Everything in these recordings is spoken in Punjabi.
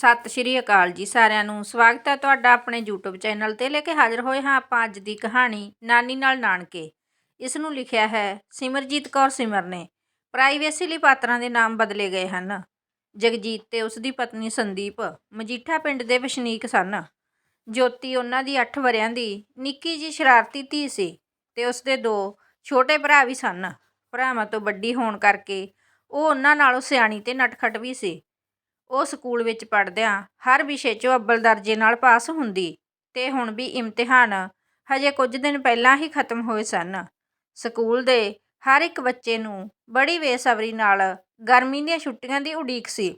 ਸਤਿ ਸ਼੍ਰੀ ਅਕਾਲ ਜੀ ਸਾਰਿਆਂ ਨੂੰ। ਸਵਾਗਤ ਹੈ ਤੁਹਾਡਾ ਆਪਣੇ YouTube ਚੈਨਲ ਤੇ ਲੈ ਕੇ ਹਾਜ਼ਰ ਹੋਏ ਹਾਂ ਆਪਾਂ ਅੱਜ ਦੀ ਕਹਾਣੀ ਨਾਨੀ ਨਾਲ ਨਾਨਕੇ। ਇਸ ਨੂੰ ਲਿਖਿਆ ਹੈ ਸਿਮਰਜੀਤ ਕੌਰ ਸਿਮਰ ਨੇ। ਪ੍ਰਾਈਵੇਸੀ ਲਈ ਪਾਤਰਾਂ ਦੇ ਨਾਮ ਬਦਲੇ ਗਏ ਹਨ। ਜਗਜੀਤ ਤੇ ਉਸ ਦੀ ਪਤਨੀ ਸੰਦੀਪ ਮਜੀਠਾ ਪਿੰਡ ਦੇ ਵਸਨੀਕ ਸਨ। ਜੋਤੀ ਉਹਨਾਂ ਦੀ 8 ਵਰਿਆਂ ਦੀ, ਨਿੱਕੀ ਜੀ ਸ਼ਰਾਰਤੀ ਧੀ ਸੀ ਤੇ ਉਸ ਦੇ ਦੋ ਛੋਟੇ ਭਰਾ ਵੀ ਸਨ। ਭਰਾਵਾਂ ਤੋਂ ਵੱਡੀ ਹੋਣ ਕਰਕੇ ਉਹ ਉਹਨਾਂ ਨਾਲੋਂ ਸਿਆਣੀ ਤੇ ਨਟਖਟ ਵੀ ਸੀ। ਉਹ ਸਕੂਲ ਵਿੱਚ ਪੜ੍ਹਦਿਆਂ ਹਰ ਵਿਸ਼ੇ 'ਚੋਂ ਅੱਵਲ ਦਰਜੇ ਨਾਲ ਪਾਸ ਹੁੰਦੀ ਤੇ ਹੁਣ ਵੀ ਇਮਤਿਹਾਨ ਹਜੇ ਕੁਝ ਦਿਨ ਪਹਿਲਾਂ ਹੀ ਖਤਮ ਹੋਏ ਸਨ। ਸਕੂਲ ਦੇ ਹਰ ਇੱਕ ਬੱਚੇ ਨੂੰ ਬੜੀ ਬੇਸਬਰੀ ਨਾਲ ਗਰਮੀ ਦੀਆਂ ਛੁੱਟੀਆਂ ਦੀ ਉਡੀਕ ਸੀ।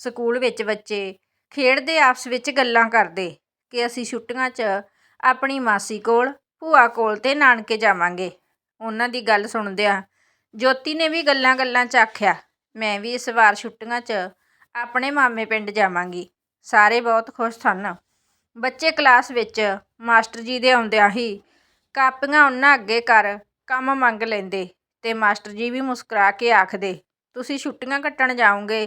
ਸਕੂਲ ਵਿੱਚ ਬੱਚੇ ਖੇਡਦੇ ਆਪਸ ਵਿੱਚ ਗੱਲਾਂ ਕਰਦੇ ਕਿ ਅਸੀਂ ਛੁੱਟੀਆਂ 'ਚ ਆਪਣੀ ਮਾਸੀ ਕੋਲ, ਭੂਆ ਕੋਲ ਤੇ ਨਾਨਕੇ ਜਾਵਾਂਗੇ। ਉਹਨਾਂ ਦੀ ਗੱਲ ਸੁਣਦਿਆਂ ਜੋਤੀ ਨੇ ਵੀ ਗੱਲਾਂ ਗੱਲਾਂ 'ਚ ਆਖਿਆ, ਮੈਂ ਵੀ ਇਸ ਵਾਰ ਛੁੱਟੀਆਂ 'ਚ ਆਪਣੇ ਮਾਮੇ ਪਿੰਡ ਜਾਵਾਂਗੀ। ਸਾਰੇ ਬਹੁਤ ਖੁਸ਼ ਸਨ। ਬੱਚੇ ਕਲਾਸ ਵਿੱਚ ਮਾਸਟਰ ਜੀ ਦੇ ਆਉਂਦਿਆਂ ਹੀ ਕਾਪੀਆਂ ਉਹਨਾਂ ਅੱਗੇ ਕਰ ਕੰਮ ਮੰਗ ਲੈਂਦੇ ਤੇ ਮਾਸਟਰ ਜੀ ਵੀ ਮੁਸਕਰਾ ਕੇ ਆਖਦੇ, ਤੁਸੀਂ ਛੁੱਟੀਆਂ ਕੱਟਣ ਜਾਓਗੇ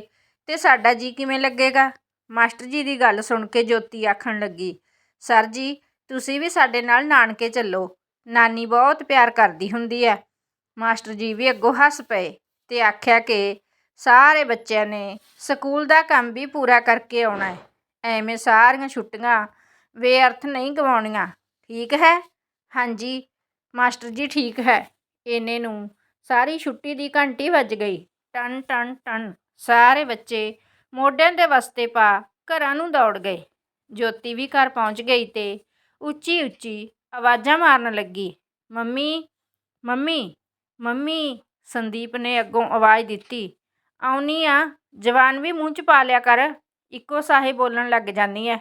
ਤੇ ਸਾਡਾ ਜੀ ਕਿਵੇਂ ਲੱਗੇਗਾ? ਮਾਸਟਰ ਜੀ ਦੀ ਗੱਲ ਸੁਣ ਕੇ ਜੋਤੀ ਆਖਣ ਲੱਗੀ, ਸਰ ਜੀ, ਤੁਸੀਂ ਵੀ ਸਾਡੇ ਨਾਲ ਨਾਨਕੇ ਚੱਲੋ। ਨਾਨੀ ਬਹੁਤ ਪਿਆਰ ਕਰਦੀ ਹੁੰਦੀ ਹੈ। ਮਾਸਟਰ ਜੀ ਵੀ ਅੱਗੋਂ ਹੱਸ ਪਏ ਤੇ ਆਖਿਆ ਕਿ ਸਾਰੇ ਬੱਚਿਆਂ ਨੇ ਸਕੂਲ ਦਾ ਕੰਮ ਵੀ ਪੂਰਾ ਕਰਕੇ ਆਉਣਾ ਹੈ। ਐਵੇਂ ਸਾਰੀਆਂ ਛੁੱਟੀਆਂ ਬੇਅਰਥ ਨਹੀਂ ਗਵਾਉਣੀਆਂ। ਠੀਕ ਹੈ? ਹਾਂਜੀ, ਮਾਸਟਰ ਜੀ ਠੀਕ ਹੈ। ਇਹਨੇ ਨੂੰ ਸਾਰੀ ਛੁੱਟੀ ਦੀ ਘੰਟੀ ਵੱਜ ਗਈ। ਟਨ ਟਨ ਟਨ। ਸਾਰੇ ਬੱਚੇ ਮੋਢਿਆਂ ਦੇ ਵਸਤੇ ਪਾ ਘਰਾਂ ਨੂੰ ਦੌੜ ਗਏ। ਜੋਤੀ ਵੀ ਘਰ ਪਹੁੰਚ ਗਈ ਤੇ ਉੱਚੀ ਉੱਚੀ ਆਵਾਜ਼ਾਂ ਮਾਰਨ ਲੱਗੀ। ਮੰਮੀ ਮੰਮੀ ਮੰਮੀ, ਸੰਦੀਪ ਨੇ ਅੱਗੋਂ ਆਵਾਜ਼ ਦਿੱਤੀ। ਆਉਣੀ ਆ, ਜਵਾਨ ਵੀ ਮੂੰਹ 'ਚ ਪਾ ਲਿਆ ਕਰ, ਇੱਕੋ ਸਾਹੇ ਬੋਲਣ ਲੱਗ ਜਾਂਦੀ ਐ।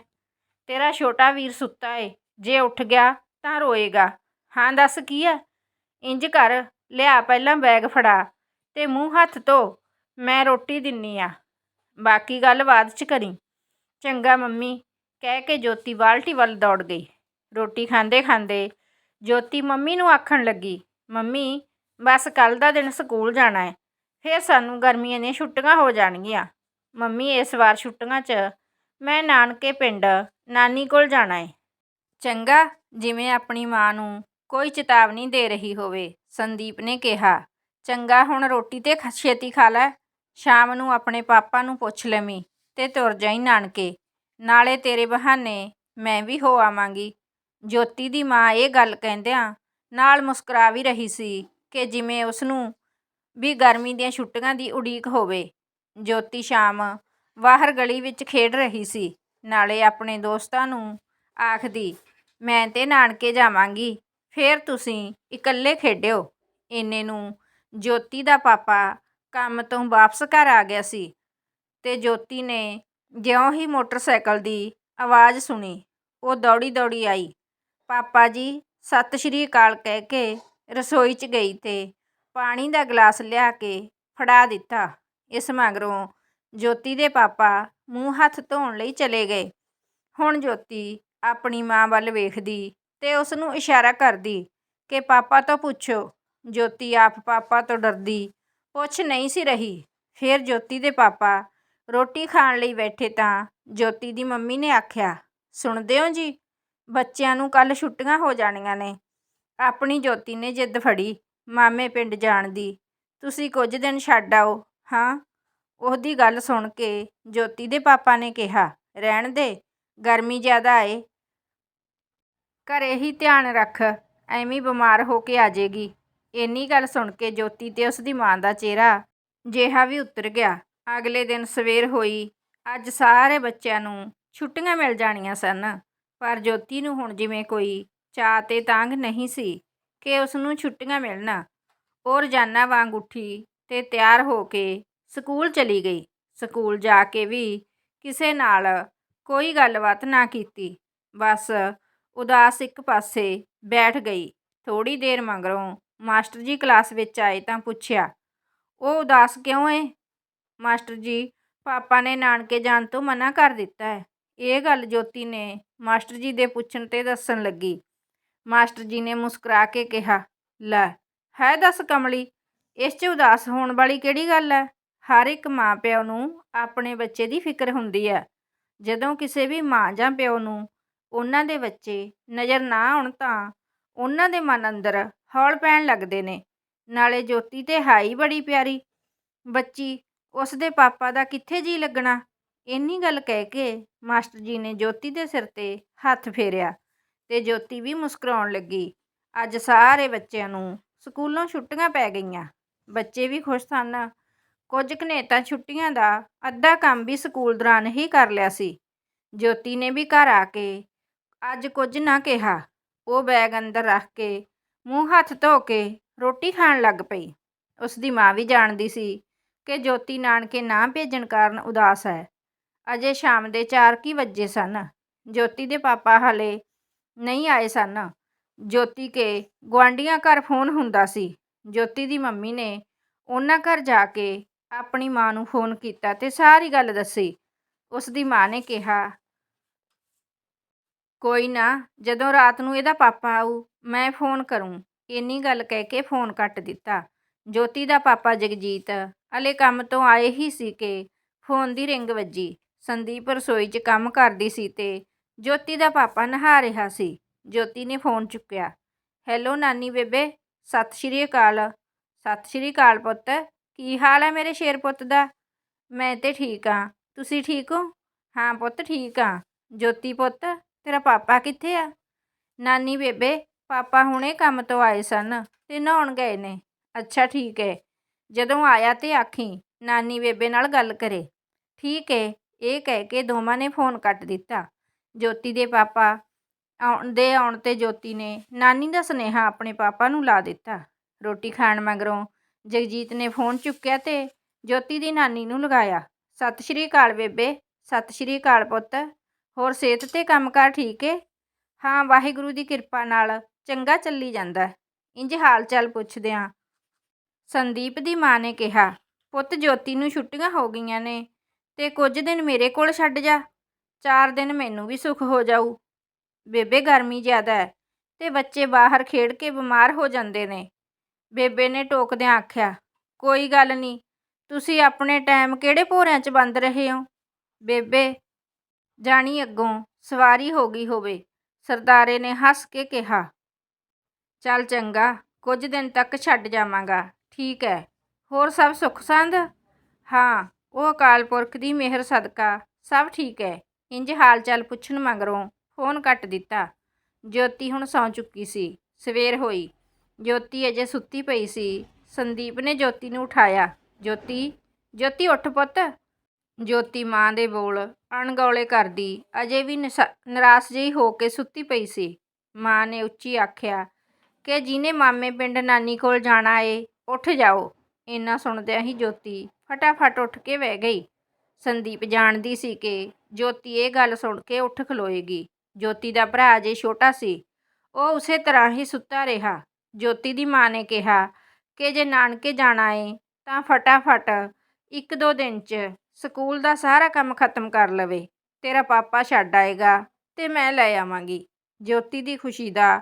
ਤੇਰਾ ਛੋਟਾ ਵੀਰ ਸੁੱਤਾ ਏ, ਜੇ ਉੱਠ ਗਿਆ ਤਾਂ ਰੋਏਗਾ। ਹਾਂ, ਦੱਸ ਕੀ ਐ? ਇੰਜ ਕਰ, ਲਿਆ ਪਹਿਲਾਂ ਬੈਗ ਫੜਾ ਤੇ ਮੂੰਹ ਹੱਥ ਧੋ, ਮੈਂ ਰੋਟੀ ਦਿੰਨੀ ਆ। ਬਾਕੀ ਗੱਲ ਬਾਅਦ 'ਚ ਕਰੀ। ਚੰਗਾ ਮੰਮੀ, ਕਹਿ ਕੇ ਜੋਤੀ ਬਾਲਟੀ ਵੱਲ ਦੌੜ ਗਈ। ਰੋਟੀ ਖਾਂਦੇ ਖਾਂਦੇ ਜੋਤੀ ਮੰਮੀ ਨੂੰ ਆਖਣ ਲੱਗੀ, ਮੰਮੀ, ਬਸ ਕੱਲ ਦਾ ਦਿਨ ਸਕੂਲ ਜਾਣਾ ਹੈ ਫਿਰ ਸਾਨੂੰ ਗਰਮੀਆਂ ਦੀਆਂ ਛੁੱਟੀਆਂ ਹੋ ਜਾਣਗੀਆਂ। ਮੰਮੀ, ਇਸ ਵਾਰ ਛੁੱਟੀਆਂ 'ਚ ਮੈਂ ਨਾਨਕੇ ਪਿੰਡ, ਨਾਨੀ ਕੋਲ ਜਾਣਾ ਏ। ਚੰਗਾ, ਜਿਵੇਂ ਆਪਣੀ ਮਾਂ ਨੂੰ ਕੋਈ ਚੇਤਾਵਨੀ ਦੇ ਰਹੀ ਹੋਵੇ, ਸੰਦੀਪ ਨੇ ਕਿਹਾ। ਚੰਗਾ, ਹੁਣ ਰੋਟੀ ਤੇ ਖ- ਛੇਤੀ ਖਾ ਲੈ। ਸ਼ਾਮ ਨੂੰ ਆਪਣੇ ਪਾਪਾ ਨੂੰ ਪੁੱਛ ਲਵੀਂ ਤੇ ਤੁਰ ਜਾਈ ਨਾਨਕੇ। ਨਾਲੇ ਤੇਰੇ ਬਹਾਨੇ ਮੈਂ ਵੀ ਹੋ ਆਵਾਂਗੀ। ਜੋਤੀ ਦੀ ਮਾਂ ਇਹ ਗੱਲ ਕਹਿੰਦਿਆਂ ਨਾਲ ਮੁਸਕਰਾ ਵੀ ਰਹੀ ਸੀ ਕਿ ਜਿਵੇਂ ਉਸ ਨੂੰ ਵੀ ਗਰਮੀ ਦੀਆਂ ਛੁੱਟੀਆਂ ਦੀ ਉਡੀਕ ਹੋਵੇ। ਜੋਤੀ ਸ਼ਾਮ ਬਾਹਰ ਗਲੀ ਵਿੱਚ ਖੇਡ ਰਹੀ ਸੀ। ਨਾਲੇ ਆਪਣੇ ਦੋਸਤਾਂ ਨੂੰ ਆਖਦੀ, ਮੈਂ ਤੇ ਨਾਨਕੇ ਜਾਵਾਂਗੀ। ਫੇਰ ਤੁਸੀਂ ਇਕੱਲੇ ਖੇਡਿਓ। ਇੰਨੇ ਨੂੰ ਜੋਤੀ ਦਾ ਪਾਪਾ ਕੰਮ ਤੋਂ ਵਾਪਸ ਘਰ ਆ ਗਿਆ ਸੀ ਤੇ ਜੋਤੀ ਨੇ ਜਿਉਂ ਹੀ ਮੋਟਰਸਾਈਕਲ ਦੀ ਆਵਾਜ਼ ਸੁਣੀ। ਉਹ ਦੌੜੀ ਦੌੜੀ ਆਈ। ਪਾਪਾ ਜੀ, ਸਤਿ ਸ਼੍ਰੀ ਅਕਾਲ, ਕਹਿ ਕੇ ਰਸੋਈ 'ਚ ਗਈ ਤੇ ਪਾਣੀ ਦਾ ਗਲਾਸ ਲਿਆ ਕੇ ਫੜਾ ਦਿੱਤਾ। ਇਸ ਮਗਰੋਂ ਜੋਤੀ ਦੇ ਪਾਪਾ ਮੂੰਹ ਹੱਥ ਧੋਣ ਲਈ ਚਲੇ ਗਏ। ਹੁਣ ਜੋਤੀ ਆਪਣੀ ਮਾਂ ਵੱਲ ਵੇਖਦੀ ਤੇ ਉਸ ਨੂੰ ਇਸ਼ਾਰਾ ਕਰਦੀ ਕਿ, ਪਾਪਾ ਤੋਂ ਪੁੱਛੋ। ਜੋਤੀ ਆਪ ਪਾਪਾ ਤੋਂ ਡਰਦੀ। ਪੁੱਛ ਨਹੀਂ ਸੀ ਰਹੀ। ਫਿਰ ਜੋਤੀ ਦੇ ਪਾਪਾ ਰੋਟੀ ਖਾਣ ਲਈ ਬੈਠੇ ਤਾਂ ਜੋਤੀ ਦੀ ਮੰਮੀ ਨੇ ਆਖਿਆ, ਸੁਣਦੇ ਹੋ ਜੀ? ਬੱਚਿਆਂ ਨੂੰ ਕੱਲ ਛੁੱਟੀਆਂ ਹੋ ਜਾਣੀਆਂ ਨੇ। ਆਪਣੀ ਜੋਤੀ ਨੇ ਜਿੱਦ ਫੜੀ। ਮਾਮੇ ਪਿੰਡ ਜਾਣ ਦੀ। ਤੁਸੀਂ ਕੁਝ ਦਿਨ ਛੱਡ ਆਓ, ਹਾਂ? ਉਹਦੀ ਗੱਲ ਸੁਣ ਕੇ ਜੋਤੀ ਦੇ ਪਾਪਾ ਨੇ ਕਿਹਾ, ਰਹਿਣ ਦੇ, ਗਰਮੀ ਜ਼ਿਆਦਾ ਏ। ਘਰੇ ਹੀ ਧਿਆਨ ਰੱਖ, ਐਵੇਂ ਬਿਮਾਰ ਹੋ ਕੇ ਆ ਜਾਏਗੀ ਇੰਨੀ ਗੱਲ ਸੁਣ ਕੇ ਜੋਤੀ ਤੇ ਉਸ ਦੀ ਮਾਂ ਦਾ ਚਿਹਰਾ ਜਿਹਾ ਵੀ ਉਤਰ ਗਿਆ। ਅਗਲੇ ਦਿਨ ਸਵੇਰ ਹੋਈ, ਅੱਜ ਸਾਰੇ ਬੱਚਿਆਂ ਨੂੰ ਛੁੱਟੀਆਂ ਮਿਲ ਜਾਣੀਆਂ ਸਨ, ਪਰ ਜੋਤੀ ਨੂੰ ਹੁਣ ਜਿਵੇਂ ਕੋਈ ਚਾਅ ਤੇ ਤਾਂਘ ਨਹੀਂ ਸੀ। ਕਿ ਉਸ ਨੂੰ ਛੁੱਟੀਆਂ ਮਿਲਣ। ਉਹ ਰੋਜ਼ਾਨਾ ਵਾਂਗ ਉੱਠੀ ਤੇ ਤਿਆਰ ਹੋ ਕੇ ਸਕੂਲ ਚਲੀ ਗਈ। ਸਕੂਲ ਜਾ ਕੇ ਵੀ ਕਿਸੇ ਨਾਲ ਕੋਈ ਗੱਲਬਾਤ ਨਾ ਕੀਤੀ। ਬਸ ਉਦਾਸ ਇੱਕ ਪਾਸੇ ਬੈਠ ਗਈ। ਥੋੜੀ ਦੇਰ ਮਗਰੋਂ ਮਾਸਟਰ ਜੀ ਕਲਾਸ ਵਿੱਚ ਆਏ ਤਾਂ ਪੁੱਛਿਆ, ਉਹ ਉਦਾਸ ਕਿਉਂ ਏ? ਮਾਸਟਰ ਜੀ, ਪਾਪਾ ਨੇ ਨਾਨਕੇ ਜਾਣ ਤੋਂ ਮਨਾ ਕਰ ਦਿੱਤਾ ਹੈ ਇਹ ਗੱਲ ਜੋਤੀ ਨੇ ਮਾਸਟਰ ਜੀ ਦੇ ਪੁੱਛਣ ਤੇ ਦੱਸਣ ਲੱਗੀ। ਮਾਸਟਰ ਜੀ ਨੇ ਮੁਸਕਰਾ ਕੇ ਕਿਹਾ, ਲੈ, ਹੈ ਦੱਸ ਕਮਲੀ, ਇਸ 'ਚ ਉਦਾਸ ਹੋਣ ਵਾਲੀ ਕਿਹੜੀ ਗੱਲ ਹੈ ਹਰ ਇੱਕ ਮਾਂ ਪਿਓ ਨੂੰ ਆਪਣੇ ਬੱਚੇ ਦੀ ਫਿਕਰ ਹੁੰਦੀ ਹੈ ਜਦੋਂ ਕਿਸੇ ਵੀ ਮਾਂ ਜਾਂ ਪਿਓ ਨੂੰ ਉਹਨਾਂ ਦੇ ਬੱਚੇ ਨਜ਼ਰ ਨਾ ਆਉਣ ਤਾਂ ਉਹਨਾਂ ਦੇ ਮਨ ਅੰਦਰ ਹੌਲ ਪੈਣ ਲੱਗਦੇ ਨੇ। ਨਾਲੇ ਜੋਤੀ ਤੇ ਹਾਈ ਬੜੀ ਪਿਆਰੀ। ਬੱਚੀ, ਉਸ ਦੇ ਪਾਪਾ ਦਾ ਕਿੱਥੇ ਜੀ ਲੱਗਣਾ? ਇੰਨੀ ਗੱਲ ਕਹਿ ਕੇ ਮਾਸਟਰ ਜੀ ਨੇ ਜੋਤੀ ਦੇ ਸਿਰ ਤੇ ਹੱਥ ਫੇਰਿਆ। ਤੇ ਜੋਤੀ ਵੀ ਮੁਸਕਰਾਉਣ ਲੱਗੀ। ਅੱਜ ਸਾਰੇ ਬੱਚਿਆਂ ਨੂੰ ਸਕੂਲੋਂ ਛੁੱਟੀਆਂ ਪੈ ਗਈਆਂ। ਬੱਚੇ ਵੀ ਖੁਸ਼ ਸਨ। ਕੁਝ ਕੁ ਨੇ ਤਾਂ ਛੁੱਟੀਆਂ ਦਾ ਅੱਧਾ ਕੰਮ ਵੀ ਸਕੂਲ ਦੌਰਾਨ ਹੀ ਕਰ ਲਿਆ ਸੀ। ਜੋਤੀ ਨੇ ਵੀ ਘਰ ਆ ਕੇ ਅੱਜ ਕੁਝ ਨਾ ਕਿਹਾ। ਉਹ ਬੈਗ ਅੰਦਰ ਰੱਖ ਕੇ ਮੂੰਹ ਹੱਥ ਧੋ ਕੇ ਰੋਟੀ ਖਾਣ ਲੱਗ ਪਈ। ਉਸ ਦੀ ਮਾਂ ਵੀ ਜਾਣਦੀ ਸੀ ਕਿ ਜੋਤੀ ਨਾਨਕੇ ਨਾ ਭੇਜਣ ਕਾਰਨ ਉਦਾਸ ਹੈ। ਅਜੇ ਸ਼ਾਮ ਦੇ 4 ਕੀ ਵਜੇ ਸਨ। ਜੋਤੀ ਦੇ ਪਾਪਾ ਹਲੇ ਨਹੀਂ ਆਏ ਸਨ। ਜੋਤੀ ਕੇ ਗੁਆਂਢੀਆਂ ਘਰ ਫੋਨ ਹੁੰਦਾ ਸੀ। ਜੋਤੀ ਦੀ ਮੰਮੀ ਨੇ ਉਹਨਾਂ ਘਰ ਜਾ ਕੇ ਆਪਣੀ ਮਾਂ ਨੂੰ ਫੋਨ ਕੀਤਾ ਤੇ ਸਾਰੀ ਗੱਲ ਦੱਸੀ। ਉਸ ਦੀ ਮਾਂ ਨੇ ਕਿਹਾ, ਕੋਈ ਨਾ, ਜਦੋਂ ਰਾਤ ਨੂੰ ਇਹਦਾ ਪਾਪਾ ਆਊ, ਮੈਂ ਫੋਨ ਕਰੂੰ। ਇੰਨੀ ਗੱਲ ਕਹਿ ਕੇ ਫੋਨ ਕੱਟ ਦਿੱਤਾ। ਜੋਤੀ ਦਾ ਪਾਪਾ ਜਗਜੀਤ ਹਲੇ ਕੰਮ ਤੋਂ ਆਏ ਹੀ ਸੀ ਕਿ ਫੋਨ ਦੀ ਰਿੰਗ ਵੱਜੀ। ਸੰਦੀਪ ਰਸੋਈ 'ਚ ਕੰਮ ਕਰਦੀ ਸੀ ਤੇ ਜੋਤੀ ਦਾ ਪਾਪਾ ਨਹਾ ਰਿਹਾ ਸੀ। ਜੋਤੀ ਨੇ ਫੋਨ ਚੁੱਕਿਆ। ਹੈਲੋ ਨਾਨੀ ਬੇਬੇ, ਸਤਿ ਸ਼੍ਰੀ ਅਕਾਲ। ਸਤਿ ਸ਼੍ਰੀ ਅਕਾਲ ਪੁੱਤ, ਕੀ ਹਾਲ ਹੈ ਮੇਰੇ ਸ਼ੇਰ ਪੁੱਤ ਦਾ? ਮੈਂ ਤੇ ਠੀਕ ਆ ਤੁਸੀਂ ਠੀਕ ਹੋ? ਹਾਂ ਪੁੱਤ, ਠੀਕ ਆ ਜੋਤੀ ਪੁੱਤ, ਤੇਰਾ ਪਾਪਾ ਕਿੱਥੇ ਆ? ਨਾਨੀ ਬੇਬੇ, ਪਾਪਾ ਹੁਣੇ ਕੰਮ ਤੋਂ ਆਏ ਸਨ ਤੇ ਨਹਾਉਣ ਗਏ ਨੇ। ਅੱਛਾ ਠੀਕ ਹੈ ਜਦੋਂ ਆਇਆ ਤੇ ਆਖੀ, ਨਾਨੀ ਬੇਬੇ ਨਾਲ ਗੱਲ ਕਰੇ। ਠੀਕ ਹੈ ਇਹ ਕਹਿ ਕੇ ਦੋਵਾਂ ਨੇ ਫੋਨ ਕੱਟ ਦਿੱਤਾ। ਜੋਤੀ ਦੇ ਪਾਪਾ ਆਉਣ, ਦੇ ਆਉਣ ਤੇ ਜੋਤੀ ਨੇ ਨਾਨੀ ਦਾ ਸੁਨੇਹਾ ਆਪਣੇ ਪਾਪਾ ਨੂੰ ਲਾ ਦਿੱਤਾ। ਰੋਟੀ ਖਾਣ ਮਗਰੋਂ ਜਗਜੀਤ ਨੇ ਫੋਨ ਚੁੱਕਿਆ ਤੇ ਜੋਤੀ ਦੀ ਨਾਨੀ ਨੂੰ ਲਗਾਇਆ। ਸਤਿ ਸ਼੍ਰੀ ਅਕਾਲ ਬੇਬੇ, ਸਤਿ ਸ਼੍ਰੀ ਅਕਾਲ ਪੁੱਤ, ਹੋਰ ਸਿਹਤ ਤੇ ਕੰਮਕਾਰ ਠੀਕ ਏ? ਹਾਂ, ਵਾਹਿਗੁਰੂ ਦੀ ਕਿਰਪਾ ਨਾਲ ਚੰਗਾ ਚੱਲੀ ਜਾਂਦਾ। ਇੰਜ ਹਾਲ ਚਾਲ ਪੁੱਛਦਿਆਂ ਸੰਦੀਪ ਦੀ ਮਾਂ ਨੇ ਕਿਹਾ, ਪੁੱਤ ਜੋਤੀ ਨੂੰ ਛੁੱਟੀਆਂ ਹੋ ਗਈਆਂ ਨੇ, ਤੇ ਕੁਝ ਦਿਨ ਮੇਰੇ ਕੋਲ ਛੱਡ ਜਾ। ਚਾਰ ਦਿਨ ਮੈਨੂੰ ਵੀ ਸੁੱਖ ਹੋ ਜਾਊ। ਬੇਬੇ ਗਰਮੀ ਜ਼ਿਆਦਾ ਹੈ ਤੇ ਬੱਚੇ ਬਾਹਰ ਖੇਡ ਕੇ ਬਿਮਾਰ ਹੋ ਜਾਂਦੇ ਨੇ। ਬੇਬੇ ਨੇ ਟੋਕਦਿਆਂ ਆਖਿਆ, ਕੋਈ ਗੱਲ ਨਹੀਂ, ਤੁਸੀਂ ਆਪਣੇ ਟਾਈਮ ਕਿਹੜੇ ਭੋਰਿਆਂ 'ਚ ਬੰਦ ਰਹੇ ਹੋ? ਬੇਬੇ ਜਾਣੀ ਅੱਗੋਂ ਸਵਾਰੀ ਹੋ ਗਈ ਹੋਵੇ, ਸਰਦਾਰੇ ਨੇ ਹੱਸ ਕੇ ਕਿਹਾ, ਚੱਲ ਚੰਗਾ, ਕੁਝ ਦਿਨ ਤੱਕ ਛੱਡ ਜਾਵਾਂਗਾ, ਠੀਕ ਹੈ ਹੋਰ ਸਭ ਸੁੱਖ ਸੰਦ ਹਾਂ, ਉਹ ਅਕਾਲ ਪੁਰਖ ਦੀ ਮਿਹਰ ਸਦਕਾ, ਸਭ ਠੀਕ ਹੈ ਇੰਜ ਹਾਲ ਚਾਲ ਪੁੱਛਣ ਮਗਰੋਂ ਫੋਨ ਕੱਟ ਦਿੱਤਾ। ਜੋਤੀ ਹੁਣ ਸੌਂ ਚੁੱਕੀ ਸੀ। ਸਵੇਰ ਹੋਈ। ਜੋਤੀ ਅਜੇ ਸੁੱਤੀ ਪਈ ਸੀ। ਸੰਦੀਪ ਨੇ ਜੋਤੀ ਨੂੰ ਉਠਾਇਆ। ਜੋਤੀ ਜੋਤੀ ਉੱਠ ਪੁੱਤ। ਜੋਤੀ ਮਾਂ ਦੇ ਬੋਲ ਅਣਗੌਲੇ ਕਰਦੀ। ਅਜੇ ਵੀ ਨਿਰਾਸ਼ ਜਿਹੀ ਹੋ ਕੇ ਸੁੱਤੀ ਪਈ ਸੀ। ਮਾਂ ਨੇ ਉੱਚੀ ਆਖਿਆ, ਕਿ ਜਿਹਨੇ ਮਾਮੇ ਪਿੰਡ ਨਾਨੀ ਕੋਲ ਜਾਣਾ ਏ, ਉੱਠ ਜਾਓ। ਇੰਨਾ ਸੁਣਦਿਆਂ ਹੀ ਜੋਤੀ ਫਟਾਫਟ ਉੱਠ ਕੇ ਬਹਿ ਗਈ। ਸੰਦੀਪ ਜਾਣਦੀ ਸੀ ਕਿ ਜੋਤੀ ਇਹ ਗੱਲ ਸੁਣ ਕੇ ਉੱਠ ਖਲੋਏਗੀ। ਜੋਤੀ ਦਾ ਭਰਾ ਜੇ ਛੋਟਾ ਸੀ। ਉਹ ਉਸੇ ਤਰ੍ਹਾਂ ਹੀ ਸੁੱਤਾ ਰਿਹਾ। ਜੋਤੀ ਦੀ ਮਾਂ ਨੇ ਕਿਹਾ ਕਿ ਜੇ ਨਾਨਕੇ ਜਾਣਾ ਏ, ਤਾਂ ਫਟਾਫਟ ਇੱਕ ਦੋ ਦਿਨ 'ਚ ਸਕੂਲ ਦਾ ਸਾਰਾ ਕੰਮ ਖਤਮ ਕਰ ਲਵੇ। ਤੇਰਾ ਪਾਪਾ ਛੱਡ ਆਏਗਾ ਤੇ ਮੈਂ ਲੈ ਆਵਾਂਗੀ। ਜੋਤੀ ਦੀ ਖੁਸ਼ੀ ਦਾ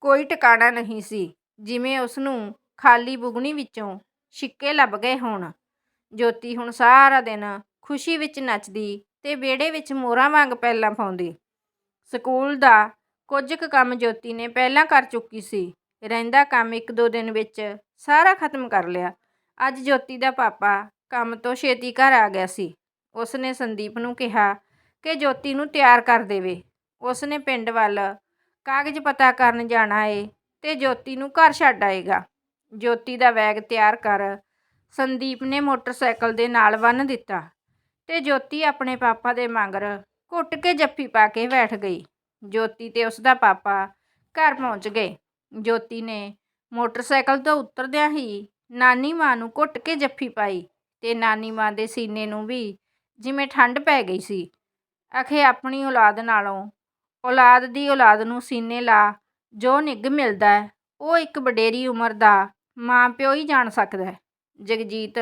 ਕੋਈ ਟਿਕਾਣਾ ਨਹੀਂ ਸੀ, ਜਿਵੇਂ ਉਸ ਨੂੰ ਖਾਲੀ ਬੁਗਣੀ ਵਿੱਚੋਂ ਛਿੱਕੇ ਲੱਭ ਗਏ ਹੋਣ। ਜੋਤੀ ਹੁਣ ਸਾਰਾ ਦਿਨ ਖੁਸ਼ੀ ਵਿੱਚ ਨੱਚਦੀ ਤੇ ਵਿਹੜੇ ਵਿੱਚ ਮੋਰਾਂ ਵਾਂਗ ਪੈਲਾਂ ਪਾਉਂਦੀ। ਸਕੂਲ ਦਾ ਕੁਝ ਕੁ ਕੰਮ ਜੋਤੀ ਨੇ ਪਹਿਲਾਂ ਕਰ ਚੁੱਕੀ ਸੀ। ਰਹਿੰਦਾ ਕੰਮ ਇੱਕ ਦੋ ਦਿਨ ਵਿੱਚ ਸਾਰਾ ਖਤਮ ਕਰ ਲਿਆ। ਅੱਜ ਜੋਤੀ ਦਾ ਪਾਪਾ ਕੰਮ ਤੋਂ ਛੇਤੀ ਘਰ ਆ ਗਿਆ ਸੀ। ਉਸ ਨੇ ਸੰਦੀਪ ਨੂੰ ਕਿਹਾ ਕਿ ਜੋਤੀ ਨੂੰ ਤਿਆਰ ਕਰ ਦੇਵੇ। ਉਸ ਨੇ ਪਿੰਡ ਵੱਲ ਕਾਗਜ਼ ਪਤਾ ਕਰਨ ਜਾਣਾ ਏ ਤੇ ਜੋਤੀ ਨੂੰ ਘਰ ਛੱਡ ਆਏਗਾ। ਜੋਤੀ ਦਾ ਬੈਗ ਤਿਆਰ ਕਰ ਸੰਦੀਪ ਨੇ ਮੋਟਰਸਾਈਕਲ ਦੇ ਨਾਲ ਬੰਨ੍ਹ ਦਿੱਤਾ। ਤੇ ਜੋਤੀ ਆਪਣੇ ਪਾਪਾ ਦੇ ਮਗਰ ਘੁੱਟ ਕੇ ਜੱਫੀ ਪਾ ਕੇ ਬੈਠ ਗਈ। ਜੋਤੀ ਤੇ ਉਸ ਦਾ ਪਾਪਾ ਘਰ ਪਹੁੰਚ ਗਏ। ਜੋਤੀ ਨੇ ਮੋਟਰਸਾਈਕਲ ਤੋਂ ਉਤਰਦਿਆਂ ਹੀ ਨਾਨੀ ਮਾਂ ਨੂੰ ਘੁੱਟ ਕੇ ਜੱਫੀ ਪਾਈ ਤੇ ਨਾਨੀ ਮਾਂ ਦੇ ਸੀਨੇ ਨੂੰ ਵੀ ਜਿਵੇਂ ਠੰਡ ਪੈ ਗਈ ਸੀ। ਅਖੇ ਆਪਣੀ ਔਲਾਦ ਨਾਲੋਂ ਔਲਾਦ ਦੀ ਔਲਾਦ ਨੂੰ ਸੀਨੇ ਲਾ ਜੋ ਨਿੱਘ ਮਿਲਦਾ ਹੈ, ਉਹ ਇੱਕ ਵਡੇਰੀ ਉਮਰ ਦਾ ਮਾਂ ਪਿਓ ਹੀ ਜਾਣ ਸਕਦਾ ਹੈ। ਜਗਜੀਤ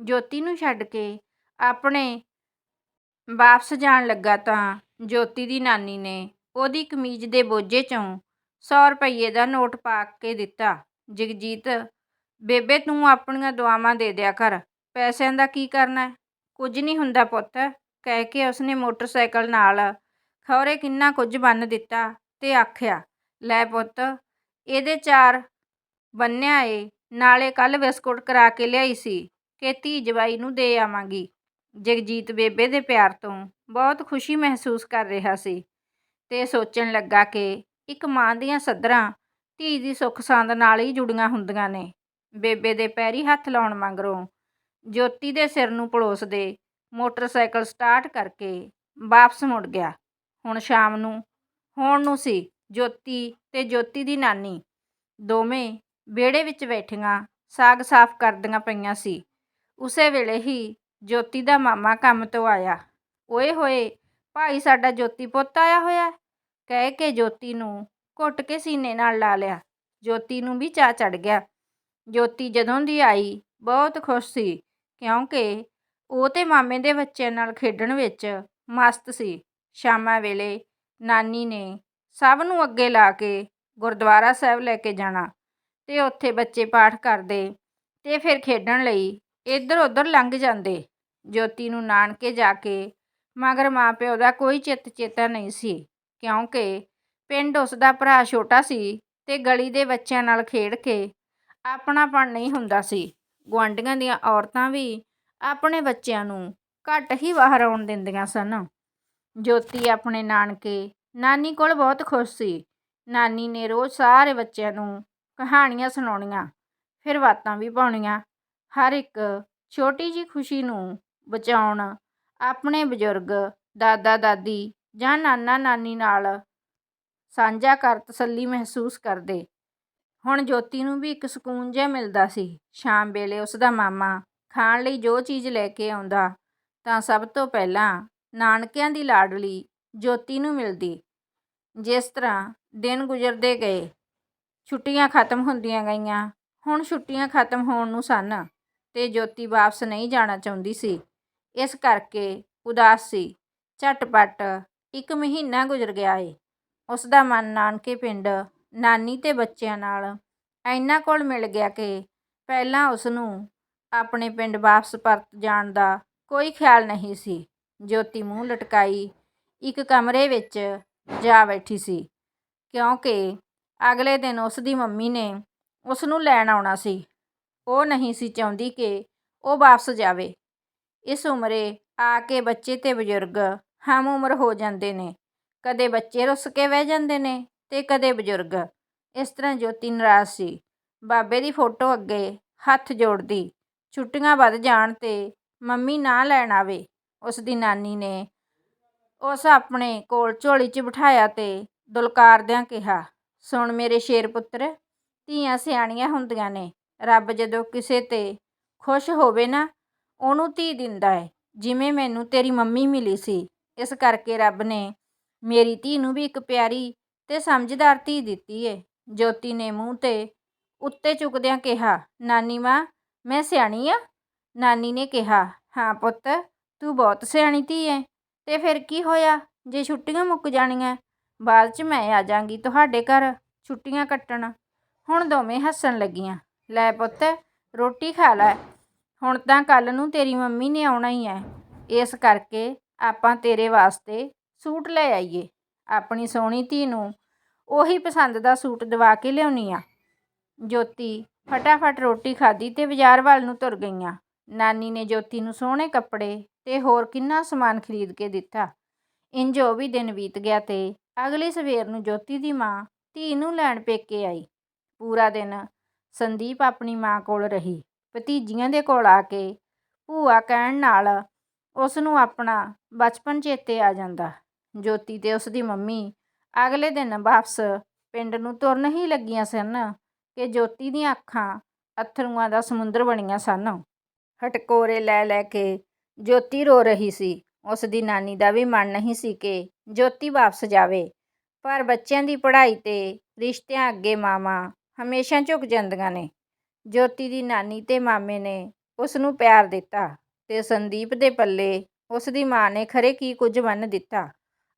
ਜੋਤੀ ਨੂੰ ਛੱਡ ਕੇ ਆਪਣੇ ਵਾਪਸ ਜਾਣ ਲੱਗਾ ਤਾਂ ਜੋਤੀ ਦੀ ਨਾਨੀ ਨੇ ਉਹਦੀ ਕਮੀਜ਼ ਦੇ ਬੋਝੇ 'ਚੋਂ 100 ਰੁਪਏ ਦਾ ਨੋਟ ਪਾ ਕੇ ਦਿੱਤਾ। ਜਗਜੀਤ ਬੇਬੇ ਤੂੰ ਆਪਣੀਆਂ ਦੁਆਵਾਂ ਦੇ ਦਿਆ ਕਰ। ਪੈਸਿਆਂ ਦਾ ਕੀ ਕਰਨਾ ਕੁਝ ਨਹੀਂ ਹੁੰਦਾ ਪੁੱਤ। ਕਹਿ ਕੇ ਉਸਨੇ ਮੋਟਰਸਾਈਕਲ ਨਾਲ ਖੌਰੇ ਕਿੰਨਾ ਕੁਝ ਬੰਨ੍ਹ ਦਿੱਤਾ ਤੇ ਆਖਿਆ, ਲੈ ਪੁੱਤ ਇਹਦੇ ਚਾਰ ਬੰਨਿਆ ਏ। ਨਾਲੇ ਕੱਲ੍ਹ ਬਿਸਕੁਟ ਕਰਾ ਕੇ ਲਿਆਈ ਸੀ। ਕਿ ਧੀ ਜਵਾਈ ਨੂੰ ਦੇ ਆਵਾਂਗੀ। ਜਗਜੀਤ ਬੇਬੇ ਦੇ ਪਿਆਰ ਤੋਂ ਬਹੁਤ ਖੁਸ਼ੀ ਮਹਿਸੂਸ ਕਰ ਰਿਹਾ ਸੀ ਤੇ ਸੋਚਣ ਲੱਗਾ ਕਿ ਇੱਕ ਮਾਂ ਦੀਆਂ ਸੱਦਰਾਂ ਧੀ ਦੀ ਸੁੱਖ ਸਾਂਦ ਨਾਲ ਹੀ ਜੁੜੀਆਂ ਹੁੰਦੀਆਂ ਨੇ। ਬੇਬੇ ਦੇ ਪੈਰੀ ਹੱਥ ਲਾਉਣ ਮਗਰੋਂ ਜੋਤੀ ਦੇ ਸਿਰ ਨੂੰ ਪਲੋਸਦੇ ਮੋਟਰਸਾਈਕਲ ਸਟਾਰਟ ਕਰਕੇ ਵਾਪਸ ਮੁੜ ਗਿਆ। ਹੁਣ ਸ਼ਾਮ ਨੂੰ, ਹੋਣ ਨੂੰ ਸੀ। ਜੋਤੀ ਤੇ ਜੋਤੀ ਦੀ ਨਾਨੀ ਦੋਵੇਂ ਵਿਹੜੇ ਵਿੱਚ ਬੈਠੀਆਂ ਸਾਗ ਸਾਫ਼ ਕਰਦੀਆਂ ਪਈਆਂ ਸੀ। ਉਸੇ ਵੇਲੇ ਹੀ ਜੋਤੀ ਦਾ ਮਾਮਾ ਕੰਮ ਤੋਂ ਆਇਆ। ਓਏ ਹੋਏ ਭਾਈ ਸਾਡਾ ਜੋਤੀ ਪੁੱਤ ਆਇਆ ਹੋਇਆ, ਕਹਿ ਕੇ ਜੋਤੀ ਨੂੰ ਘੁੱਟ ਕੇ ਸੀਨੇ ਨਾਲ ਲਾ ਲਿਆ। ਜੋਤੀ ਨੂੰ ਵੀ ਚਾਹ ਚੜ੍ਹ ਗਿਆ। ਜੋਤੀ ਜਦੋਂ ਦੀ ਆਈ ਬਹੁਤ ਖੁਸ਼ ਸੀ ਕਿਉਂਕਿ ਉਹ ਤੇ ਮਾਮੇ ਦੇ ਬੱਚਿਆਂ ਨਾਲ ਖੇਡਣ ਵਿੱਚ ਮਸਤ ਸੀ। ਸ਼ਾਮਾਂ ਵੇਲੇ ਨਾਨੀ ਨੇ ਸਭ ਨੂੰ ਅੱਗੇ ਲਾ ਕੇ ਗੁਰਦੁਆਰਾ ਸਾਹਿਬ ਲੈ ਕੇ ਜਾਣਾ ਤੇ ਉੱਥੇ ਬੱਚੇ ਪਾਠ ਕਰਦੇ ਤੇ ਫਿਰ ਖੇਡਣ ਲਈ ਇੱਧਰ ਉੱਧਰ ਲੰਘ ਜਾਂਦੇ। ਜੋਤੀ ਨੂੰ ਨਾਨਕੇ ਜਾ ਕੇ ਮਗਰ ਮਾਂ ਪਿਓ ਦਾ ਕੋਈ ਚਿੱਤ ਚੇਤਾ ਨਹੀਂ ਸੀ ਕਿਉਂਕਿ ਪਿੰਡ ਉਸਦਾ ਭਰਾ ਛੋਟਾ ਸੀ ਤੇ ਗਲੀ ਦੇ ਬੱਚਿਆਂ ਨਾਲ ਖੇਡ ਕੇ ਆਪਣਾਪਣ ਨਹੀਂ ਹੁੰਦਾ ਸੀ। ਗੁਆਂਢੀਆਂ ਦੀਆਂ ਔਰਤਾਂ ਵੀ ਆਪਣੇ ਬੱਚਿਆਂ ਨੂੰ ਘੱਟ ਹੀ ਬਾਹਰ ਆਉਣ ਦਿੰਦੀਆਂ ਸਨ। ਜੋਤੀ ਆਪਣੇ ਨਾਨਕੇ ਨਾਨੀ ਕੋਲ ਬਹੁਤ ਖੁਸ਼ ਸੀ। ਨਾਨੀ ਨੇ ਰੋਜ਼ ਸਾਰੇ ਬੱਚਿਆਂ ਨੂੰ ਕਹਾਣੀਆਂ ਸੁਣਾਉਣੀਆਂ, ਫਿਰ ਬਾਤਾਂ ਵੀ ਪਾਉਣੀਆਂ। ਹਰ ਇੱਕ ਛੋਟੀ ਜਿਹੀ ਖੁਸ਼ੀ ਨੂੰ ਬਚਾਉਣ ਆਪਣੇ ਬਜ਼ੁਰਗ ਦਾਦਾ ਦਾਦੀ ਜਾਂ ਨਾਨਾ ਨਾਨੀ ਨਾਲ ਸਾਂਝਾ ਕਰ ਤਸੱਲੀ ਮਹਿਸੂਸ ਕਰਦੇ। ਹੁਣ ਜੋਤੀ ਨੂੰ ਵੀ ਇੱਕ ਸਕੂਨ ਜਿਹਾ ਮਿਲਦਾ ਸੀ। ਸ਼ਾਮ ਵੇਲੇ ਉਸਦਾ ਮਾਮਾ ਖਾਣ ਲਈ ਜੋ ਚੀਜ਼ ਲੈ ਕੇ ਆਉਂਦਾ ਤਾਂ ਸਭ ਤੋਂ ਪਹਿਲਾਂ ਨਾਨਕਿਆਂ ਦੀ ਲਾਡਲੀ ਜੋਤੀ ਨੂੰ ਮਿਲਦੀ। ਜਿਸ ਤਰ੍ਹਾਂ ਦਿਨ ਗੁਜ਼ਰਦੇ ਗਏ, ਛੁੱਟੀਆਂ ਖਤਮ ਹੁੰਦੀਆਂ ਗਈਆਂ। ਹੁਣ ਛੁੱਟੀਆਂ ਖਤਮ ਹੋਣ ਨੂੰ ਸਨ ਤੇ ਜੋਤੀ ਵਾਪਸ ਨਹੀਂ ਜਾਣਾ ਚਾਹੁੰਦੀ ਸੀ। ਇਸ ਕਰਕੇ ਉਦਾਸ ਸੀ। ਝੱਟ-ਪੱਟ ਇੱਕ ਮਹੀਨਾ ਗੁਜ਼ਰ ਗਿਆ ਏ। ਉਸਦਾ ਮਨ ਨਾਨਕੇ ਪਿੰਡ, ਨਾਨੀ ਤੇ ਬੱਚਿਆਂ ਨਾਲ ਇੰਨਾ ਕੋਲ ਮਿਲ ਗਿਆ ਕਿ ਪਹਿਲਾਂ ਉਸਨੂੰ ਆਪਣੇ ਪਿੰਡ ਵਾਪਸ ਪਰਤ ਜਾਣ ਦਾ ਕੋਈ ਖਿਆਲ ਨਹੀਂ ਸੀ। ਜੋਤੀ ਮੂੰਹ ਲਟਕਾਈ ਇੱਕ ਕਮਰੇ ਵਿੱਚ ਜਾ ਬੈਠੀ ਸੀ, ਕਿਉਂਕਿ ਅਗਲੇ ਦਿਨ ਉਸ ਦੀ ਮੰਮੀ ਨੇ ਉਸਨੂੰ ਲੈਣ ਆਉਣਾ ਸੀ। ਉਹ ਨਹੀਂ ਸੀ ਚਾਹੁੰਦੀ ਕਿ ਉਹ ਵਾਪਸ ਜਾਵੇ। ਇਸ ਉਮਰੇ ਆ ਕੇ ਬੱਚੇ ਤੇ ਬਜ਼ੁਰਗ ਹਮ ਉਮਰ ਹੋ ਜਾਂਦੇ ਨੇ। ਕਦੇ ਬੱਚੇ ਰੁੱਸ ਕੇ ਬਹਿ ਜਾਂਦੇ ਨੇ ਤੇ ਕਦੇ ਬਜ਼ੁਰਗ। ਇਸ ਤਰ੍ਹਾਂ ਜੋਤੀ ਨਾਰਾਜ਼ ਸੀ। ਬਾਬੇ ਦੀ ਫੋਟੋ ਅੱਗੇ ਹੱਥ ਜੋੜਦੀ, ਛੁੱਟੀਆਂ ਵੱਧ ਜਾਣ ਤੇ ਮੰਮੀ ਨਾ ਲੈਣ ਆਵੇ। ਉਸਦੀ ਨਾਨੀ ਨੇ ਉਸ ਆਪਣੇ ਕੋਲ ਝੋਲੀ 'ਚ ਬਿਠਾਇਆ ਤੇ ਦੁਲਕਾਰਦਿਆਂ ਕਿਹਾ, ਸੁਣ ਮੇਰੇ ਸ਼ੇਰ ਪੁੱਤਰ, ਧੀਆਂ ਸਿਆਣੀਆਂ ਹੁੰਦੀਆਂ ਨੇ। ਰੱਬ ਜਦੋਂ ਕਿਸੇ ਤੇ ਖੁਸ਼ ਹੋਵੇ ਨਾ ਉਹਨੂੰ ਧੀ ਦਿੰਦਾ ਹੈ ਜਿਵੇਂ ਮੈਨੂੰ ਤੇਰੀ ਮੰਮੀ ਮਿਲੀ ਸੀ। ਇਸ ਕਰਕੇ ਰੱਬ ਨੇ ਮੇਰੀ ਧੀ ਨੂੰ ਵੀ ਇੱਕ ਪਿਆਰੀ ਤੇ ਸਮਝਦਾਰ ਧੀ ਦਿੱਤੀ ਏ। ਜੋਤੀ ਨੇ ਮੂੰਹ ਤੇ ਉੱਤੇ ਚੁੱਕਦਿਆਂ ਕਿਹਾ, ਨਾਨੀ ਮਾਂ ਮੈਂ ਸਿਆਣੀ ਆ ਨਾਨੀ ਨੇ ਕਿਹਾ, ਹਾਂ ਪੁੱਤ ਤੂੰ ਬਹੁਤ ਸਿਆਣੀ ਧੀ ਏਂ ਤੇ ਫਿਰ ਕੀ ਹੋਇਆ ਜੇ ਛੁੱਟੀਆਂ ਮੁੱਕ ਜਾਣੀਆਂ। ਬਾਅਦ 'ਚ ਮੈਂ ਆ ਜਾਂਗੀ ਤੁਹਾਡੇ ਘਰ ਛੁੱਟੀਆਂ ਕੱਟਣ। ਹੁਣ ਦੋਵੇਂ ਹੱਸਣ ਲੱਗੀਆਂ। ਲੈ ਪੁੱਤ, ਰੋਟੀ ਖਾ ਲੈ। ਹੁਣ ਤਾਂ ਕੱਲ੍ਹ ਨੂੰ ਤੇਰੀ ਮੰਮੀ ਨੇ ਆਉਣਾ ਹੀ ਹੈ ਇਸ ਕਰਕੇ ਆਪਾਂ ਤੇਰੇ ਵਾਸਤੇ ਸੂਟ ਲੈ ਆਈਏ। ਆਪਣੀ ਸੋਹਣੀ ਧੀ ਨੂੰ ਉਹੀ ਪਸੰਦ ਦਾ ਸੂਟ ਦਿਵਾ ਕੇ ਲਿਆਉਣੀ ਆਂ। ਜੋਤੀ ਫਟਾਫਟ ਰੋਟੀ ਖਾਧੀ ਤੇ ਬਾਜ਼ਾਰ ਵੱਲ ਨੂੰ ਤੁਰ ਗਈਆਂ। ਨਾਨੀ ਨੇ ਜੋਤੀ ਨੂੰ ਸੋਹਣੇ ਕੱਪੜੇ ਤੇ ਹੋਰ ਕਿੰਨਾ ਸਮਾਨ ਖਰੀਦ ਕੇ ਦਿੱਤਾ। ਇੰਜ ਉਹ ਵੀ ਦਿਨ ਬੀਤ ਗਿਆ ਤੇ ਅਗਲੀ ਸਵੇਰ ਨੂੰ ਜੋਤੀ ਦੀ ਮਾਂ ਧੀ ਨੂੰ ਲੈਣ ਪੇਕੇ ਆਈ। ਪੂਰਾ ਦਿਨ ਸੰਦੀਪ ਆਪਣੀ ਮਾਂ ਕੋਲ ਰਹੀ। ਭਤੀਜੀਆਂ ਦੇ ਕੋਲ ਆ ਕੇ ਭੂਆ ਕਹਿਣ ਨਾਲ ਉਸ ਨੂੰ ਆਪਣਾ ਬਚਪਨ ਚੇਤੇ ਆ ਜਾਂਦਾ। ਜੋਤੀ ਤੇ ਉਸਦੀ ਮੰਮੀ ਅਗਲੇ ਦਿਨ ਵਾਪਸ ਪਿੰਡ ਨੂੰ ਤੁਰਨ ਹੀ ਲੱਗੀਆਂ ਸਨ ਕਿ ਜੋਤੀ ਦੀਆਂ ਅੱਖਾਂ ਅੱਥਰੂਆਂ ਦਾ ਸਮੁੰਦਰ ਬਣੀਆਂ ਸਨ। ਹਟਕੋਰੇ ਲੈ-ਲੈ ਕੇ ਜੋਤੀ ਰੋ ਰਹੀ ਸੀ। ਉਸਦੀ ਨਾਨੀ ਦਾ ਵੀ ਮਨ ਨਹੀਂ ਸੀ ਕਿ ਜੋਤੀ ਵਾਪਸ ਜਾਵੇ ਪਰ ਬੱਚਿਆਂ ਦੀ ਪੜ੍ਹਾਈ ਤੇ ਰਿਸ਼ਤਿਆਂ ਅੱਗੇ ਮਾਵਾਂ ਹਮੇਸ਼ਾ ਝੁਕ ਜਾਂਦੀਆਂ ਨੇ। ਜੋਤੀ ਦੀ ਨਾਨੀ ਤੇ ਮਾਮੇ ਨੇ ਉਸਨੂੰ ਪਿਆਰ ਦਿੱਤਾ ਤੇ ਸੰਦੀਪ ਦੇ ਪੱਲੇ ਉਸਦੀ ਮਾਂ ਨੇ ਖਰੇ ਕੀ ਕੁਝ ਬੰਨ੍ਹ ਦਿੱਤਾ।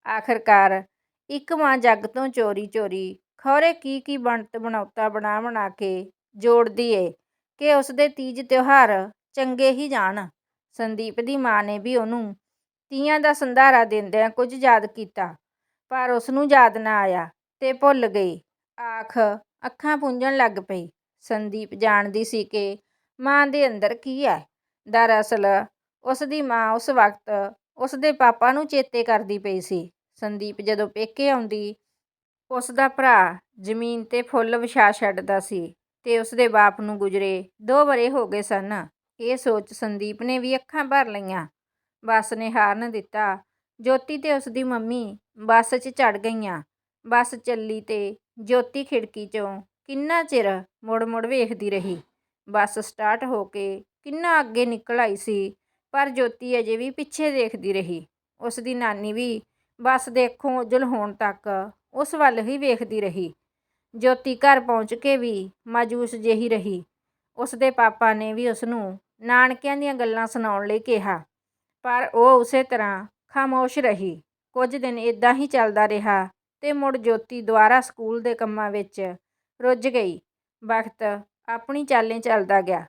ਆਖ਼ਰਕਾਰ ਇੱਕ ਮਾਂ ਜੱਗ ਤੋਂ ਚੋਰੀ-ਚੋਰੀ, ਖੌਰੇ ਕੀ-ਕੀ ਬਣਤ ਬਣਾਉਤਾ ਬਣਾ-ਬਣਾ ਕੇ ਜੋੜਦੀ ਏ ਕਿ ਉਸਦੇ ਤੀਜ ਤਿਉਹਾਰ ਚੰਗੇ ਹੀ ਜਾਣ। ਸੰਦੀਪ ਦੀ ਮਾਂ ਨੇ ਵੀ ਉਹਨੂੰ ਤੀਆਂ ਦਾ ਸੰਧਾਰਾ ਦਿੰਦਿਆਂ ਕੁਝ ਯਾਦ ਕੀਤਾ, ਪਰ ਉਸ ਨੂੰ ਯਾਦ ਨਾ ਆਇਆ ਤੇ ਭੁੱਲ ਗਈ ਆਖ ਅੱਖਾਂ ਪੂੰਝਣ ਲੱਗ ਪਈ। ਸੰਦੀਪ ਜਾਣਦੀ ਸੀ ਕਿ ਮਾਂ ਦੇ ਅੰਦਰ ਕੀ ਹੈ ਦਰਅਸਲ ਉਸ ਦੀ ਮਾਂ ਉਸ ਵਕਤ ਉਸ ਦੇ ਪਾਪਾ ਨੂੰ ਚੇਤੇ ਕਰਦੀ ਪਈ ਸੀ। ਸੰਦੀਪ ਜਦੋਂ ਪੇਕੇ ਆਉਂਦੀ ਉਸ ਦਾ ਭਰਾ ਜ਼ਮੀਨ ਤੇ ਫੁੱਲ ਵਿਛਾ ਛੱਡਦਾ ਸੀ ਤੇ ਉਸ ਦੇ ਬਾਪ ਨੂੰ ਗੁਜਰੇ ਦੋ ਵਰੇ ਹੋ ਗਏ ਸਨ। ਇਹ ਸੋਚ ਸੰਦੀਪ ਨੇ ਵੀ ਅੱਖਾਂ ਭਰ ਲਈਆਂ। ਬੱਸ ਨੇ ਹਾਰਨ ਦਿੱਤਾ। ਜੋਤੀ ਤੇ ਉਸ ਦੀ ਮੰਮੀ ਬੱਸ 'ਚ ਚੜ੍ਹ ਗਈਆਂ। ਬੱਸ ਚੱਲੀ ਤੇ ਜੋਤੀ ਖਿੜਕੀ 'ਚੋਂ ਕਿੰਨਾ ਚਿਰ ਮੁੜ-ਮੁੜ ਵੇਖਦੀ ਰਹੀ। ਬੱਸ ਸਟਾਰਟ ਹੋ ਕੇ ਕਿੰਨਾ ਅੱਗੇ ਨਿਕਲ ਆਈ ਸੀ, ਪਰ ਜੋਤੀ ਅਜੇ ਵੀ ਪਿੱਛੇ ਦੇਖਦੀ ਰਹੀ। ਉਸ ਦੀ ਨਾਨੀ ਵੀ ਬੱਸ ਦੇ ਅੱਖੋਂ ਉਜਲ ਹੋਣ ਤੱਕ ਉਸ ਵੱਲ ਹੀ ਵੇਖਦੀ ਰਹੀ। ਜੋਤੀ ਘਰ ਪਹੁੰਚ ਕੇ ਵੀ ਮਾਯੂਸ ਜਿਹੀ ਰਹੀ। ਉਸ ਦੇ ਪਾਪਾ ਨੇ ਵੀ ਉਸ ਨੂੰ ਨਾਨਕਿਆਂ ਦੀਆਂ ਗੱਲਾਂ ਸੁਣਾਉਣ ਲਈ ਕਿਹਾ, ਪਰ ਉਹ ਉਸੇ ਤਰ੍ਹਾਂ ਖਾਮੋਸ਼ ਰਹੀ। ਕੁਝ ਦਿਨ ਇਦਾਂ ਹੀ ਚੱਲਦਾ ਰਿਹਾ ਤੇ ਮੁੜ ਜੋਤੀ ਦੁਆਰਾ ਸਕੂਲ ਦੇ ਕੰਮਾਂ ਵਿੱਚ ਰੁੱਝ ਗਈ। ਵਕਤ ਆਪਣੀ ਚਾਲੇ ਚੱਲਦਾ ਗਿਆ।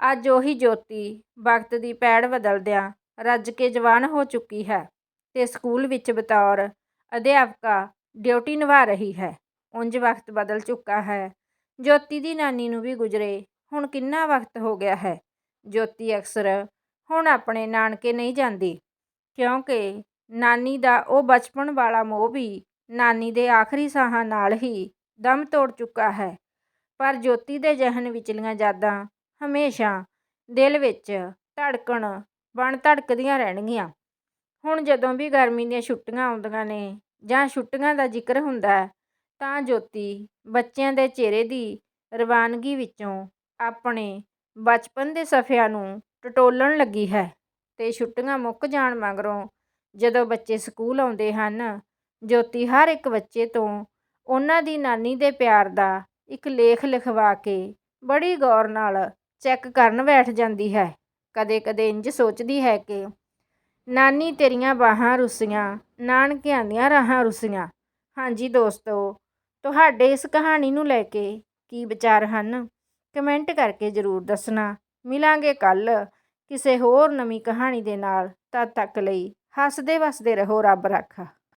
ਅੱਜ ਉਹੀ ਜੋਤੀ ਵਕਤ ਦੀ ਪੈੜ ਬਦਲਦਿਆਂ ਰੱਜ ਕੇ ਜਵਾਨ ਹੋ ਚੁੱਕੀ ਹੈ ਤੇ ਸਕੂਲ ਵਿੱਚ ਬਤੌਰ ਅਧਿਆਪਕਾ ਡਿਊਟੀ ਨਿਭਾ ਰਹੀ ਹੈ। ਉਂਝ ਵਕਤ ਬਦਲ ਚੁੱਕਾ ਹੈ। ਜੋਤੀ ਦੀ ਨਾਨੀ ਨੂੰ ਵੀ ਗੁਜਰੇ, ਹੁਣ ਕਿੰਨਾ ਵਕਤ ਹੋ ਗਿਆ ਹੈ? ਜੋਤੀ ਅਕਸਰ ਹੁਣ ਆਪਣੇ ਨਾਨਕੇ ਨਹੀਂ ਜਾਂਦੀ, ਕਿਉਂਕਿ ਨਾਨੀ ਦਾ ਉਹ ਬਚਪਨ ਵਾਲਾ ਮੋਹ ਵੀ ਨਾਨੀ ਦੇ ਆਖਰੀ ਸਾਹਾਂ ਨਾਲ ਹੀ ਦਮ ਤੋੜ ਚੁੱਕਾ ਹੈ। ਪਰ ਜੋਤੀ ਦੇ ਜਹਨ ਵਿਚਲੀਆਂ ਯਾਦਾਂ ਹਮੇਸ਼ਾ ਦਿਲ ਵਿੱਚ ਧੜਕਣ ਬਣ ਧੜਕਦੀਆਂ ਰਹਿਣਗੀਆਂ। ਹੁਣ ਜਦੋਂ ਵੀ ਗਰਮੀ ਦੀਆਂ ਛੁੱਟੀਆਂ ਆਉਂਦੀਆਂ ਨੇ ਜਾਂ ਛੁੱਟੀਆਂ ਦਾ ਜ਼ਿਕਰ ਹੁੰਦਾ ਤਾਂ ਜੋਤੀ ਬੱਚਿਆਂ ਦੇ ਚਿਹਰੇ ਦੀ ਰਵਾਨਗੀ ਵਿੱਚੋਂ ਆਪਣੇ ਬਚਪਨ ਦੇ ਸਫ਼ਿਆਂ ਨੂੰ ਟਟੋਲਣ ਲੱਗੀ ਹੈ ਤੇ ਛੁੱਟੀਆਂ ਮੁੱਕ ਜਾਣ ਮਗਰੋਂ ਜਦੋਂ ਬੱਚੇ ਸਕੂਲ ਆਉਂਦੇ ਹਨ ਜੋਤੀ ਹਰ ਇੱਕ ਬੱਚੇ ਤੋਂ ਉਹਨਾਂ ਦੀ ਨਾਨੀ ਦੇ ਪਿਆਰ ਦਾ ਇੱਕ ਲੇਖ ਲਿਖਵਾ ਕੇ ਬੜੀ ਗੌਰ ਨਾਲ ਚੈੱਕ ਕਰਨ ਬੈਠ ਜਾਂਦੀ ਹੈ। ਕਦੇ-ਕਦੇ ਇੰਜ ਸੋਚਦੀ ਹੈ ਕਿ, ਨਾਨੀ ਤੇਰੀਆਂ ਬਾਹਾਂ ਰੁੱਸੀਆਂ, ਨਾਨਕਿਆਂ ਦੀਆਂ ਰਾਹਾਂ ਰੁੱਸੀਆਂ। ਹਾਂਜੀ ਦੋਸਤੋ, ਤੁਹਾਡੇ ਇਸ ਕਹਾਣੀ ਨੂੰ ਲੈ ਕੇ ਕੀ ਵਿਚਾਰ ਹਨ? ਕਮੈਂਟ ਕਰਕੇ ਜ਼ਰੂਰ ਦੱਸਣਾ। ਮਿਲਾਂਗੇ ਕੱਲ ਕਿਸੇ ਹੋਰ ਨਵੀਂ ਕਹਾਣੀ ਦੇ ਨਾਲ। ਤਦ ਤੱਕ ਲਈ ਹੱਸਦੇ ਵਸਦੇ ਰਹੋ, ਰੱਬ ਰਾਖਾ।